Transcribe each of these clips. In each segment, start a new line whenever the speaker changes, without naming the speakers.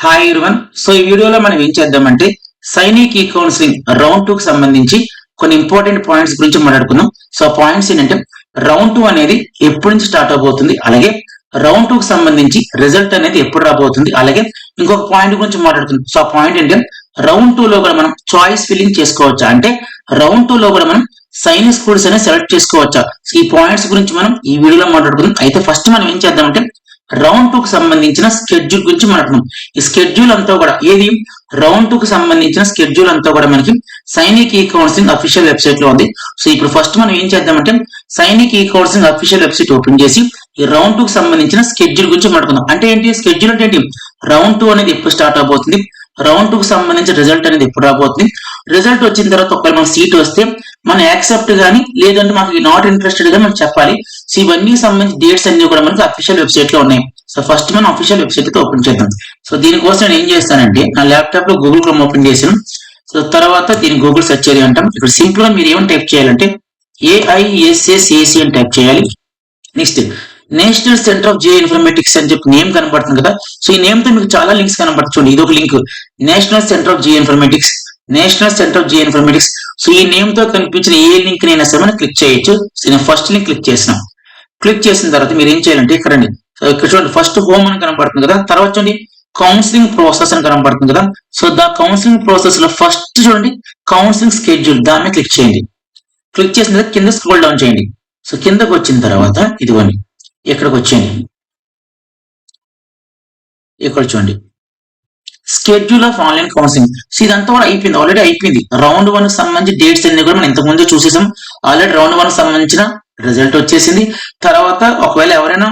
Hi ఇర్వన్ so ఈ వీడియోలో మనం ఏం చేద్దామంటే సైనిక్ ఈ కౌన్సిలింగ్ రౌండ్ టూ కి సంబంధించి కొన్ని ఇంపార్టెంట్ పాయింట్స్ గురించి మాట్లాడుకుందాం. సో పాయింట్స్ ఏంటంటే రౌండ్ టూ అనేది ఎప్పటి నుంచి స్టార్ట్ అవబోతుంది అలాగే రౌండ్ టూ కి సంబంధించి రిజల్ట్ అనేది ఎప్పుడు రాబోతుంది అలాగే ఇంకొక పాయింట్ గురించి మాట్లాడుకుందాం. సో ఆ పాయింట్ ఏంటంటే రౌండ్ టూ లో కూడా మనం చాయిస్ ఫిల్లింగ్ చేసుకోవచ్చా? అంటే రౌండ్ టూ లో కూడా మనం సైనిక్ స్కూల్స్ అనేది సెలెక్ట్ చేసుకోవచ్చా? సో ఈ పాయింట్స్ గురించి మనం ఈ వీడియోలో మాట్లాడుకుందాం. అయితే ఫస్ట్ మనం ఏం చేద్దామంటే రౌండ్ టూ కి సంబంధించిన స్కెడ్యూల్ గురించి మాట్లాడుతున్నాం ఈ స్కెడ్యూల్ అంతా కూడా ఏది? రౌండ్ టూ కి సంబంధించిన స్కెడ్యూల్ అంతా కూడా మనకి సైనిక్ ఈ కౌన్సిలింగ్ అఫీషియల్ వెబ్సైట్లో ఉంది. సో ఇప్పుడు ఫస్ట్ మనం ఏం చేద్దామంటే సైనిక్ ఈ కౌన్సిలింగ్ అఫీషియల్ వెబ్సైట్ ఓపెన్ చేసి ఈ రౌండ్ టూ కి సంబంధించిన స్కెడ్యూల్ గురించి మాట్లాడుకుందాం. అంటే ఏంటి? స్కెడ్యూల్ అంటే ఏంటి? రౌండ్ టూ అనేది ఎప్పుడు స్టార్ట్ అవబోతుంది? రౌండ్ టూ కి సంబంధించిన రిజల్ట్ అనేది ఎప్పుడు రాబోతుంది? రిజల్ట్ వచ్చిన తర్వాత ఒకవేళ మనకు సీట్ వస్తే మనం యాక్సెప్ట్ కానీ లేదంటే మనకి నాట్ ఇంట్రెస్టెడ్గా మనం చెప్పాలి. సో ఇవన్నీ సంబంధించి డేట్స్ అన్ని కూడా మనకి అఫీషియల్ వెబ్సైట్లో ఉన్నాయి. సో ఫస్ట్ మనం అఫీషియల్ వెబ్సైట్ అయితే ఓపెన్ చేద్దాం. సో దీనికోసం నేను ఏం చేస్తానంటే నా ల్యాప్టాప్లో గూగుల్ క్రోమ్ ఓపెన్ చేసాను సో తర్వాత దీన్ని గూగుల్ సెర్చ్ చేయాలి అంటాం. ఇక్కడ సింపుల్గా మీరు ఏమని టైప్ చేయాలంటే ఏఐఎస్ఎస్ఏసి అని టైప్ చేయాలి. Next national centre of J informatics అని చెప్పి నేమ్ కనబడుతుంది కదా. సో ఈ నేమ్తో మీకు చాలా లింక్స్ కనబడుతుంది ఇది ఒక link national centre of J informatics national centre of J informatics so ఈ నేమ్తో కనిపించిన ఏ లింక్ నైనా సరే మనం క్లిక్ చేయొచ్చు. నేను ఫస్ట్ లింక్ క్లిక్ చేసినాం. క్లిక్ చేసిన తర్వాత మీరు ఏం చేయాలంటే ఇక్కడ ఇక్కడ చూడండి ఫస్ట్ హోమ్ అని కనబడుతుంది కదా తర్వాత చూడండి కౌన్సిలింగ్ ప్రాసెస్ అని కనబడుతుంది కదా. సో ద కౌన్సిలింగ్ ప్రాసెస్లో ఫస్ట్ చూడండి కౌన్సిలింగ్ స్కెడ్యూల్ దాన్ని క్లిక్ చేయండి. క్లిక్ చేసిన తర్వాత కింద స్క్రోల్ డౌన్ చేయండి. సో కిందకు వచ్చిన తర్వాత ఇదిగోండి ఇక్కడికి వచ్చేయండి. ఇక్కడ చూడండి schedule of online counselling so ఇదంతా కూడా అయిపోయింది. ఆల్రెడీ అయిపోయింది. రౌండ్ వన్ సంబంధించి డేట్స్ అన్ని కూడా మనం ఇంతకు ముందు చూసేసాం ఆల్రెడీ రౌండ్ వన్ సంబంధించిన రిజల్ట్ వచ్చేసింది. తర్వాత ఒకవేళ ఎవరైనా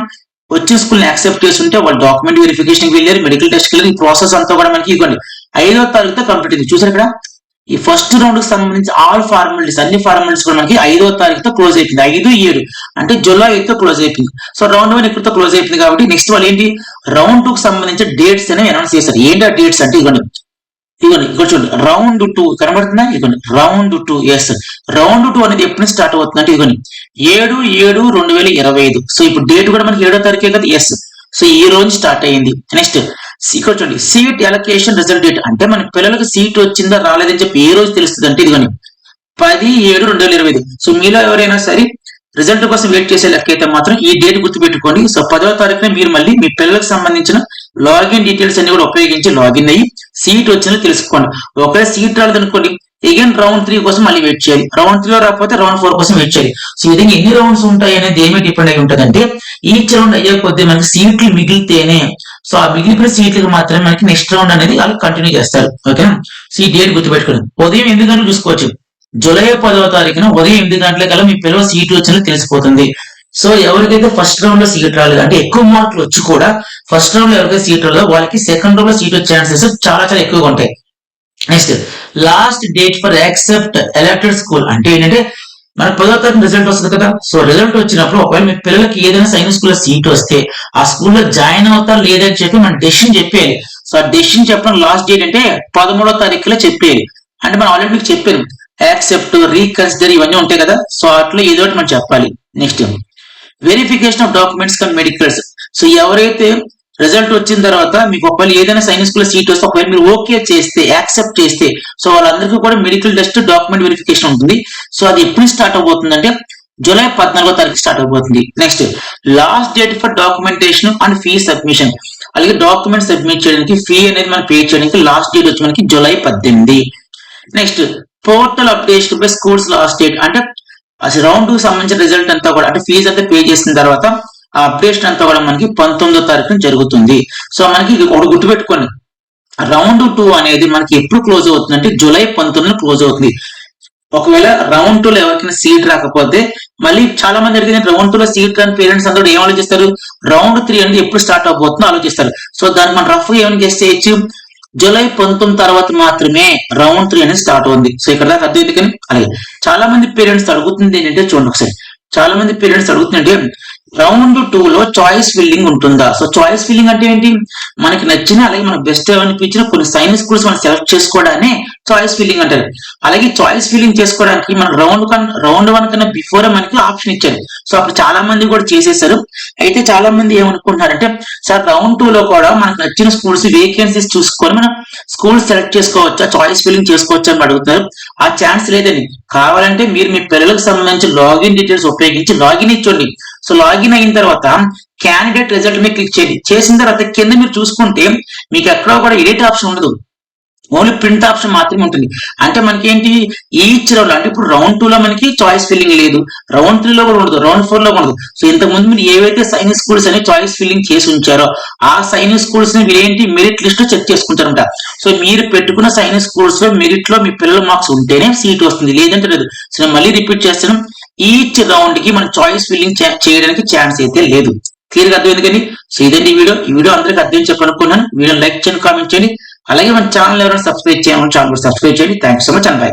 వచ్చిన స్కూల్ యాక్సెప్ట్ చేసి ఉంటే వాళ్ళు డాక్యుమెంట్ వెరిఫికేషన్ వెళ్ళారు మెడికల్ టెస్ట్ వెళ్ళారు ఈ ప్రాసెస్ అంతా కూడా మనకి ఇవ్వండి. ఐదో తారీఖుతో కంప్లీట్ అయింది. చూసారు ఇక్కడ ఈ ఫస్ట్ రౌండ్కి సంబంధించి ఆల్ ఫార్మాలిటీస్ అన్ని ఫార్మాలిటీస్ కూడా మనకి ఐదో తారీఖుతో క్లోజ్ అయిపోయింది. ఐదు ఏడు. అంటే జూలై తో క్లోజ్ అయిపోయింది. సో రౌండ్ వన్ ఎక్కడితో క్లోజ్ అయిపోయింది కాబట్టి నెక్స్ట్ వాళ్ళు ఏంటి? రౌండ్ టూ కి సంబంధించిన డేట్స్ అనేవి అనౌన్స్ చేస్తారు ఏంటి ఆ డేట్స్ అంటే ఇవ్వండి ఇదిగోండి ఇక్కడ చూడండి. రౌండ్ టూ కనబడుతుందా? ఇదిగోండి round two yes round two అనేది ఎప్పుడు స్టార్ట్ అవుతుంది అంటే ఇదిగోండి ఏడు ఏడు రెండు వేల ఇరవై ఐదు. సో ఇప్పుడు డేట్ కూడా మనకి ఏడో తారీఖే కదా? ఎస్ సో ఈ రోజు స్టార్ట్ అయ్యింది. నెక్స్ట్ ఇక్కడ చూడండి. సీట్ ఎలకేషన్ రిజల్ట్ డేట్ అంటే మన పిల్లలకు సీట్ వచ్చిందా రాలేదని చెప్పి ఏ రోజు తెలుస్తుంది అంటే ఇదిగోండి పది ఏడు రెండు వేల ఇరవై ఐదు. సో మీలో ఎవరైనా సరే రిజల్ట్ కోసం వెయిట్ చేసే లెక్కైతే అయితే మాత్రం ఈ డేట్ గుర్తుపెట్టుకోండి. సో పదవ తారీఖున మీరు మళ్ళీ మీ పిల్లలకు సంబంధించిన లాగిన్ డీటెయిల్స్ అన్ని కూడా ఉపయోగించి లాగిన్ అయ్యి సీట్ వచ్చిందో తెలుసుకోండి. ఒకవేళ సీట్ రాలేదనుకోండి అగైన్ రౌండ్ త్రీ కోసం మళ్ళీ వెయిట్ చేయాలి. రౌండ్ త్రీ లో రాకపోతే రౌండ్ ఫోర్ కోసం వెయిట్ చేయాలి. సో ఈ విధంగా ఎన్ని రౌండ్స్ ఉంటాయి అనేది ఏమి డిపెండ్ అయి ఉంటుందంటే ఈచ్ రౌండ్ అయ్యే కొద్దీ మనకి సీట్లు మిగిలితేనే సో ఆ మిగిలిపోయిన సీట్లకు మాత్రమే మనకి నెక్స్ట్ రౌండ్ అనేది వాళ్ళు కంటిన్యూ చేస్తారు. ఓకే సో ఈ డేట్ గుర్తుపెట్టుకోండి. ఉదయం ఎనిమిది గంటలు చూసుకోవచ్చు? జూలై పదవ తారీఖున ఉదయం ఎనిమిది గంటల కల్లా మీ పిల్లల సీట్లు వచ్చిన తెలిసిపోతుంది. సో ఎవరికైతే ఫస్ట్ రౌండ్లో సీట్ రాలేదు అంటే ఎక్కువ మార్కులు వచ్చి కూడా ఫస్ట్ రౌండ్లో ఎవరికైతే సీట్ రాలేదో వాళ్ళకి సెకండ్ రౌండ్లో సీట్ వచ్చే ఛాన్సెస్ చాలా చాలా ఎక్కువగా ఉంటాయి. Next last date for accept elected school అంటే ఏంటంటే మన పదో తారీఖు రిజల్ట్ వస్తుంది కదా. సో రిజల్ట్ వచ్చినప్పుడు ఒకవేళ మీ పిల్లలకి ఏదైనా సైన్స్ స్కూల్లో సీట్ వస్తే ఆ స్కూల్లో జాయిన్ అవుతారు లేదని చెప్పి మన డెసిషన్ చెప్పేయాలి. సో ఆ డెసిషన్ చెప్పడం లాస్ట్ డేట్ అంటే పదమూడో తారీఖులో చెప్పేయాలి. అంటే మనం ఆల్రెడీ మీకు చెప్పాను. యాక్సెప్ట్ రీకన్సిడర్ ఇవన్నీ ఉంటాయి కదా. సో అట్లా ఏదో ఒకటి మనం చెప్పాలి. Next verification of documents cum medicals so ఎవరైతే రిజల్ట్ వచ్చిన తర్వాత మీకు ఒకవేళ ఏదైనా సైన్స్ స్కూల్ సీట్ వస్తే ఒకవేళ మీరు ఓకే చేస్తే యాక్సెప్ట్ చేస్తే సో వాళ్ళందరికీ కూడా మెడికల్ టెస్ట్ డాక్యుమెంట్ వెరిఫికేషన్ ఉంటుంది. సో అది ఎప్పుడు స్టార్ట్ అవబోతుంది అంటే జూలై పద్నాలుగో తారీఖు స్టార్ట్ అవబోతుంది next last date for documentation and fee submission అలాగే డాక్యుమెంట్ సబ్మిట్ చేయడానికి ఫీ అనేది మనం పే చేయడానికి లాస్ట్ డేట్ వచ్చి మనకి జూలై పద్దెనిమిది. Next portal updation by schools last date అంటే రౌండ్కు సంబంధించిన రిజల్ట్ అంతా కూడా అంటే ఫీజు అంతా పే చేసిన తర్వాత ఆ అప్డేషన్ అంతా కూడా మనకి పంతొమ్మిదో తారీఖున జరుగుతుంది. సో మనకి ఇది ఒకటి గుర్తుపెట్టుకోండి. రౌండ్ టూ అనేది మనకి ఎప్పుడు క్లోజ్ అవుతుంది అంటే జూలై పంతొమ్మిది క్లోజ్ అవుతుంది. ఒకవేళ రౌండ్ టూ లో ఎవరికైనా సీట్ రాకపోతే మళ్ళీ చాలా మంది అడిగిన రౌండ్ టూ లో సీట్ రాని పేరెంట్స్ అందరూ ఏం ఆలోచిస్తారు? రౌండ్ త్రీ అనేది ఎప్పుడు స్టార్ట్ అవబోతుందో ఆలోచిస్తారు. సో దాన్ని మనం రఫ్ ఏమైనా గెస్ట్ చేయొచ్చు? జూలై పంతొమ్మిది తర్వాత మాత్రమే రౌండ్ త్రీ అనేది స్టార్ట్ అవుతుంది సో ఇక్కడ దాకా అర్థమైంది కానీ అలాగే. చాలా మంది పేరెంట్స్ అడుగుతుంది ఏంటంటే చూడండి ఒకసారి. చాలా మంది పేరెంట్స్ అడుగుతుందంటే రౌండ్ టూ లో చాయిస్ ఫిల్లింగ్ ఉంటుందా? సో చాయిస్ ఫిల్లింగ్ అంటే ఏంటి? మనకి నచ్చిన అలాగే మనకు బెస్ట్ అనిపించిన కొన్ని సైన్స్ స్కూల్స్ మనం సెలెక్ట్ చేసుకోవడాన్ని చాయిస్ ఫిల్లింగ్ అంటారు అలాగే చాయిస్ ఫిల్లింగ్ చేసుకోవడానికి మన రౌండ్ కన్నా రౌండ్ వన్ కన్నా బిఫోర్ మనకి ఆప్షన్ ఇచ్చారు. సో అప్పుడు చాలా మంది కూడా చేసేసారు. అయితే చాలా మంది ఏమనుకుంటున్నారంటే సార్ రౌండ్ టూ లో కూడా మనకు నచ్చిన స్కూల్స్ వేకెన్సీస్ చూసుకొని మనం స్కూల్స్ సెలెక్ట్ చేసుకోవచ్చా? చాయిస్ ఫిల్లింగ్ చేసుకోవచ్చా? అని అడుగుతున్నారు ఆ ఛాన్స్ లేదని. కావాలంటే మీరు మీ పిల్లలకు సంబంధించి లాగిన్ డీటెయిల్స్ ఉపయోగించి లాగిన్ ఇచ్చండి. సో లాగిన్ అయిన తర్వాత క్యాండిడేట్ రిజల్ట్ మీద క్లిక్ చేయండి. చేసిన తర్వాత కింద మీరు చూసుకుంటే మీకు ఎక్కడో కూడా ఎడిట్ ఆప్షన్ ఉండదు. ఓన్లీ ప్రింట్ ఆప్షన్ మాత్రమే ఉంటుంది. అంటే మనకి ఏంటి ఈచ్ రౌండ్ అంటే ఇప్పుడు రౌండ్ టూ లో మనకి చాయిస్ ఫిల్లింగ్ లేదు. రౌండ్ త్రీ లో కూడా ఉండదు. రౌండ్ ఫోర్లో ఉండదు. సో ఇంతకు ముందు మీరు ఏవైతే సైనిక్ స్కూల్స్ అని చాయిస్ ఫిల్లింగ్ చేసి ఉంచారో ఆ సైనిక్ స్కూల్స్ని ఏంటి? మెరిట్ లిస్ట్ చెక్ చేసుకుంటారంట. సో మీరు పెట్టుకున్న సైనిక్ స్కూల్స్లో మెరిట్లో మీ పిల్లల మార్క్స్ ఉంటేనే సీట్ వస్తుంది. లేదంటే లేదు. సో మళ్ళీ రిపీట్ చేస్తాను. ఈచ్ రౌండ్కి మనం చాయిస్ ఫిల్లింగ్ చేయడానికి ఛాన్స్ అయితే లేదు. క్లియర్గా అర్థమైంది కానీ? సో ఇదండి వీడియో. ఈ వీడియో అందరికీ అర్థం చెప్పనుకున్నాను వీడియో లైక్ చేయండి కామెంట్ చేయండి. అలాగే మన ఛానల్ ఎవరైనా సబ్స్క్రైబ్ చేయమని ఛానల్ సబ్స్క్రైబ్ చేయండి. Thank so much and bye